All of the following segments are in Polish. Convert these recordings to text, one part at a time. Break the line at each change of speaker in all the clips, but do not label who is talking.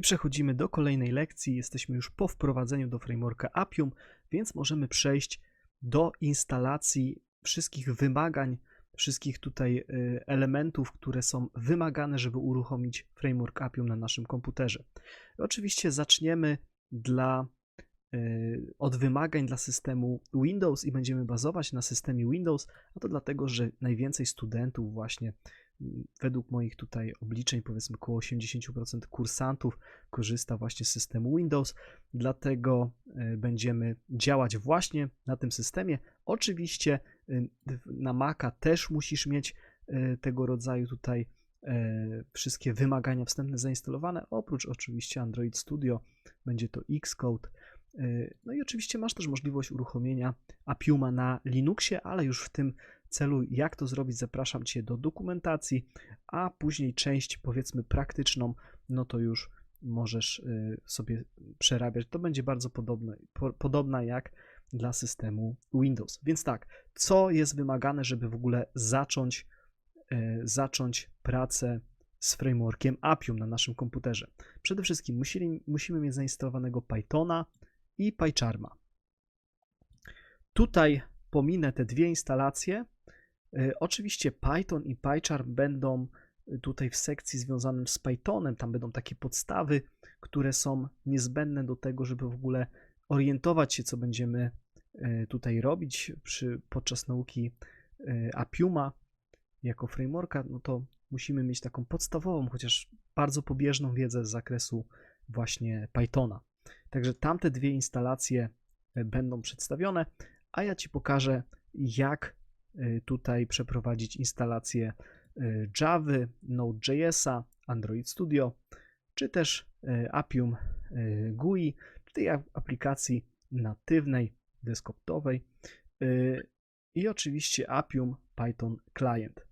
I przechodzimy do kolejnej lekcji. Jesteśmy już po wprowadzeniu do frameworka Appium, więc możemy przejść do instalacji wszystkich wymagań, wszystkich tutaj y, elementów, które są wymagane, żeby uruchomić framework Appium na naszym komputerze. Oczywiście zaczniemy dla, y, od wymagań dla systemu Windows i będziemy bazować na systemie Windows, a to dlatego, że najwięcej studentów właśnie według moich tutaj obliczeń, powiedzmy około 80% kursantów korzysta właśnie z systemu Windows, dlatego y, będziemy działać właśnie na tym systemie. Oczywiście y, na Maca też musisz mieć y, tego rodzaju tutaj e, wszystkie wymagania wstępne zainstalowane, oprócz oczywiście Android Studio, będzie to Xcode. E, No i oczywiście masz też możliwość uruchomienia Appiuma na Linuxie, ale już w tym celu, jak to zrobić, zapraszam Cię do dokumentacji, a później część powiedzmy praktyczną, no to już możesz y, sobie przerabiać. To będzie bardzo podobne, po, podobna jak dla systemu Windows. Więc tak, co jest wymagane, żeby w ogóle zacząć, y, zacząć pracę z frameworkiem Appium na naszym komputerze? Przede wszystkim musili, musimy mieć zainstalowanego Pythona i PyCharma. Tutaj pominę te dwie instalacje. Y, Oczywiście Python i PyCharm będą tutaj w sekcji związanym z Pythonem. Tam będą takie podstawy, które są niezbędne do tego, żeby w ogóle orientować się, co będziemy y, tutaj robić przy, podczas nauki Appiuma jako frameworka. No to musimy mieć taką podstawową, chociaż bardzo pobieżną wiedzę z zakresu właśnie Pythona. Także tamte dwie instalacje będą przedstawione, a ja Ci pokażę, jak tutaj przeprowadzić instalację y, Java, Node.jsa, Android Studio, czy też y, Appium y, GUI, czy tej ap- aplikacji natywnej, desktopowej y, i oczywiście Appium Python Client.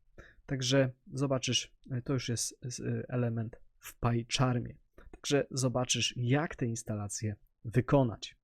Także zobaczysz, y, to już jest y, element w PyCharmie. Także zobaczysz, jak te instalacje wykonać.